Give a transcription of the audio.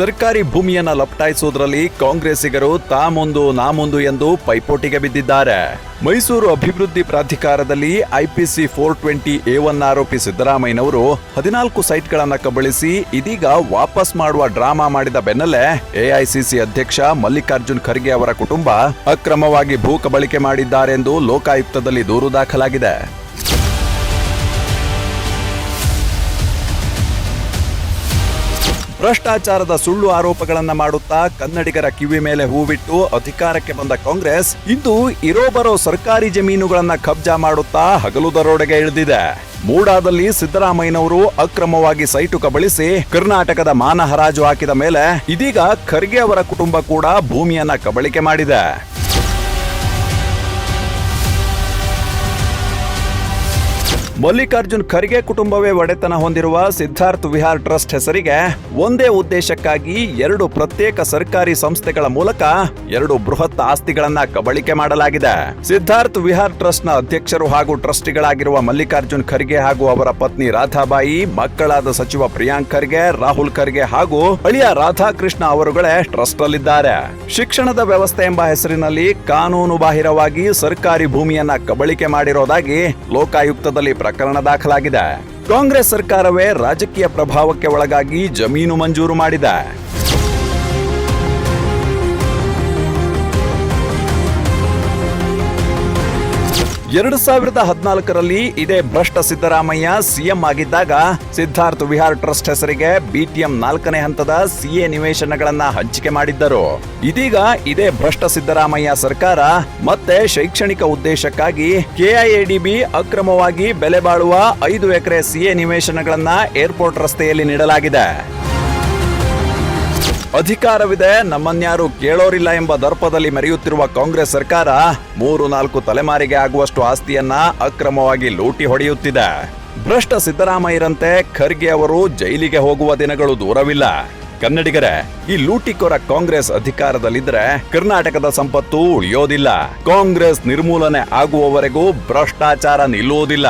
ಸರ್ಕಾರಿ ಭೂಮಿಯನ್ನ ಲಪಟಾಯಿಸುವುದರಲ್ಲಿ ಕಾಂಗ್ರೆಸ್ಸಿಗರು ತಾಮೊಂದು ನಾಮೊಂದು ಎಂದು ಪೈಪೋಟಿಗೆ ಬಿದ್ದಿದ್ದಾರೆ. ಮೈಸೂರು ಅಭಿವೃದ್ಧಿ ಪ್ರಾಧಿಕಾರದಲ್ಲಿ IPC four twenty A one ಆರೋಪಿ ಸಿದ್ದರಾಮಯ್ಯನವರು ಹದಿನಾಲ್ಕು ಸೈಟ್ಗಳನ್ನು ಕಬಳಿಸಿ ಇದೀಗ ವಾಪಸ್ ಮಾಡುವ ಡ್ರಾಮಾ ಮಾಡಿದ ಬೆನ್ನಲ್ಲೇ ಎಐಸಿಸಿ ಅಧ್ಯಕ್ಷ ಮಲ್ಲಿಕಾರ್ಜುನ್ ಖರ್ಗೆ ಅವರ ಕುಟುಂಬ ಅಕ್ರಮವಾಗಿ ಭೂ ಕಬಳಿಕೆ ಮಾಡಿದ್ದಾರೆಂದು ಲೋಕಾಯುಕ್ತದಲ್ಲಿ ದೂರು ದಾಖಲಾಗಿದೆ. ಭ್ರಷ್ಟಾಚಾರದ ಸುಳ್ಳು ಆರೋಪಗಳನ್ನ ಮಾಡುತ್ತಾ ಕನ್ನಡಿಗರ ಕಿವಿ ಮೇಲೆ ಹೂವಿಟ್ಟು ಅಧಿಕಾರಕ್ಕೆ ಬಂದ ಕಾಂಗ್ರೆಸ್ ಇಂದು ಇರೋ ಬರೋ ಸರ್ಕಾರಿ ಜಮೀನುಗಳನ್ನ ಕಬ್ಜಾ ಮಾಡುತ್ತಾ ಹಗಲು ದರೋಡೆಗೆ ಇಳಿದಿದೆ. ಮೂಡಾದಲ್ಲಿ ಸಿದ್ದರಾಮಯ್ಯನವರು ಅಕ್ರಮವಾಗಿ ಸೈಟು ಕಬಳಿಸಿ ಕರ್ನಾಟಕದ ಮಾನ ಹರಾಜು ಹಾಕಿದ ಮೇಲೆ ಇದೀಗ ಖರ್ಗೆ ಅವರ ಕುಟುಂಬ ಕೂಡ ಭೂಮಿಯನ್ನ ಕಬಳಿಕೆ ಮಾಡಿದೆ. ಮಲ್ಲಿಕಾರ್ಜುನ್ ಖರ್ಗೆ ಕುಟುಂಬವೇ ಒಡೆತನ ಹೊಂದಿರುವ ಸಿದ್ಧಾರ್ಥ್ ವಿಹಾರ್ ಟ್ರಸ್ಟ್ ಹೆಸರಿಗೆ ಒಂದೇ ಉದ್ದೇಶಕ್ಕಾಗಿ ಎರಡು ಪ್ರತ್ಯೇಕ ಸರ್ಕಾರಿ ಸಂಸ್ಥೆಗಳ ಮೂಲಕ ಎರಡು ಬೃಹತ್ ಆಸ್ತಿಗಳನ್ನ ಕಬಳಿಕೆ ಮಾಡಲಾಗಿದೆ. ಸಿದ್ಧಾರ್ಥ್ ವಿಹಾರ್ ಟ್ರಸ್ಟ್ನ ಅಧ್ಯಕ್ಷರು ಹಾಗೂ ಟ್ರಸ್ಟಿಗಳಾಗಿರುವ ಮಲ್ಲಿಕಾರ್ಜುನ್ ಖರ್ಗೆ ಹಾಗೂ ಅವರ ಪತ್ನಿ ರಾಧಾಬಾಯಿ, ಮಕ್ಕಳಾದ ಸಚಿವ ಪ್ರಿಯಾಂಕ್ ಖರ್ಗೆ, ರಾಹುಲ್ ಖರ್ಗೆ ಹಾಗೂ ಅಳಿಯ ರಾಧಾಕೃಷ್ಣ ಅವರುಗಳೇ ಟ್ರಸ್ಟ್ ಅಲ್ಲಿದ್ದಾರೆ ಶಿಕ್ಷಣದ ವ್ಯವಸ್ಥೆ ಎಂಬ ಹೆಸರಿನಲ್ಲಿ ಕಾನೂನು ಬಾಹಿರವಾಗಿ ಸರ್ಕಾರಿ ಭೂಮಿಯನ್ನ ಕಬಳಿಕೆ ಮಾಡಿರೋದಾಗಿ ಲೋಕಾಯುಕ್ತದಲ್ಲಿ ಪ್ರಕರಣ ದಾಖಲಾಗಿದೆ. ಕಾಂಗ್ರೆಸ್ ಸರ್ಕಾರವೇ ರಾಜಕೀಯ ಪ್ರಭಾವಕ್ಕೆ ಒಳಗಾಗಿ ಜಮೀನು ಮಂಜೂರು ಮಾಡಿದೆ. ಎರಡು ಸಾವಿರದ ಹದಿನಾಲ್ಕರಲ್ಲಿ ಇದೇ ಭ್ರಷ್ಟ ಸಿದ್ದರಾಮಯ್ಯ ಸಿಎಂ ಆಗಿದ್ದಾಗ ಸಿದ್ಧಾರ್ಥ್ ವಿಹಾರ್ ಟ್ರಸ್ಟ್ ಹೆಸರಿಗೆ ಬಿಟಿಎಂ ನಾಲ್ಕನೇ ಹಂತದ ಸಿಎ ನಿವೇಶನಗಳನ್ನ ಹಂಚಿಕೆ ಮಾಡಿದ್ದರು. ಇದೀಗ ಇದೇ ಭ್ರಷ್ಟ ಸಿದ್ದರಾಮಯ್ಯ ಸರ್ಕಾರ ಮತ್ತೆ ಶೈಕ್ಷಣಿಕ ಉದ್ದೇಶಕ್ಕಾಗಿ ಕೆಐಎಡಿಬಿ ಅಕ್ರಮವಾಗಿ ಬೆಲೆ ಬಾಳುವ ಐದು ಎಕರೆ ಸಿಎ ನಿವೇಶನಗಳನ್ನ ಏರ್ಪೋರ್ಟ್ ರಸ್ತೆಯಲ್ಲಿ ನೀಡಲಾಗಿದೆ. ಅಧಿಕಾರವಿದೆ, ನಮ್ಮನ್ಯಾರು ಕೇಳೋರಿಲ್ಲ ಎಂಬ ದರ್ಪದಲ್ಲಿ ಮೆರೆಯುತ್ತಿರುವ ಕಾಂಗ್ರೆಸ್ ಸರ್ಕಾರ ಮೂರು ನಾಲ್ಕು ತಲೆಮಾರಿಗೆ ಆಗುವಷ್ಟು ಆಸ್ತಿಯನ್ನ ಅಕ್ರಮವಾಗಿ ಲೂಟಿ ಹೊಡೆಯುತ್ತಿದೆ. ಭ್ರಷ್ಟ ಸಿದ್ದರಾಮಯ್ಯರಂತೆ ಖರ್ಗೆ ಅವರು ಜೈಲಿಗೆ ಹೋಗುವ ದಿನಗಳು ದೂರವಿಲ್ಲ. ಕನ್ನಡಿಗರೇ, ಈ ಲೂಟಿಕೋರ ಕಾಂಗ್ರೆಸ್ ಅಧಿಕಾರದಲ್ಲಿದ್ರೆ ಕರ್ನಾಟಕದ ಸಂಪತ್ತು ಉಳಿಯೋದಿಲ್ಲ. ಕಾಂಗ್ರೆಸ್ ನಿರ್ಮೂಲನೆ ಆಗುವವರೆಗೂ ಭ್ರಷ್ಟಾಚಾರ ನಿಲ್ಲುವುದಿಲ್ಲ.